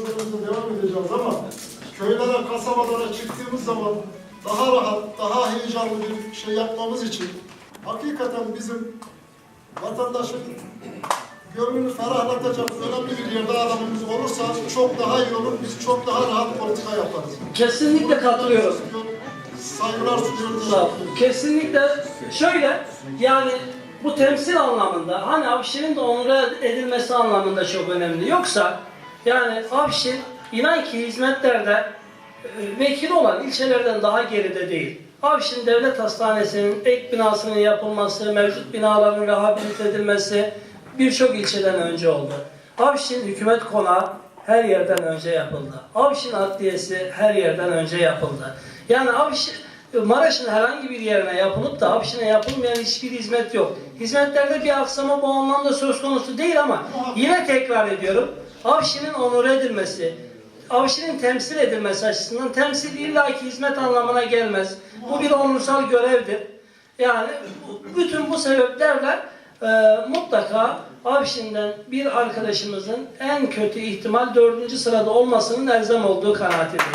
Devam edeceğiz ama köylere, kasabalara çıktığımız zaman daha rahat, daha heyecanlı bir şey yapmamız için hakikaten bizim vatandaşın gönlünü ferahlatacak önemli bir yerde adamımız olursa çok daha iyi olur. Biz çok daha rahat politika yaparız. Kesinlikle katılıyorum. Saygılar. Sağ ol. ederim. Kesinlikle şöyle yani bu temsil anlamında hani Avşin'in de onur edilmesi anlamında çok önemli. Yoksa yani Avşin inan ki hizmetlerde e, vekil olan ilçelerden daha geride değil. Avşin Devlet Hastanesi'nin ek binasının yapılması, mevcut binaların rehabilite edilmesi birçok ilçeden önce oldu. Avşin Hükümet Konağı her yerden önce yapıldı. Avşin Adliyesi her yerden önce yapıldı. Yani Avşin Maraş'ın herhangi bir yerine yapılıp da Avşin'e yapılmayan hiçbir hizmet yok. Hizmetlerde bir aksama bu anlamda söz konusu değil ama yine tekrar ediyorum. Avşin'in onur edilmesi, Avşin'in temsil edilmesi açısından temsil illaki hizmet anlamına gelmez. Bu bir onursal görevdir. Yani bütün bu sebeplerle e, mutlaka Avşin'den bir arkadaşımızın en kötü ihtimal dördüncü sırada olmasının elzem olduğu kanaatindeyim.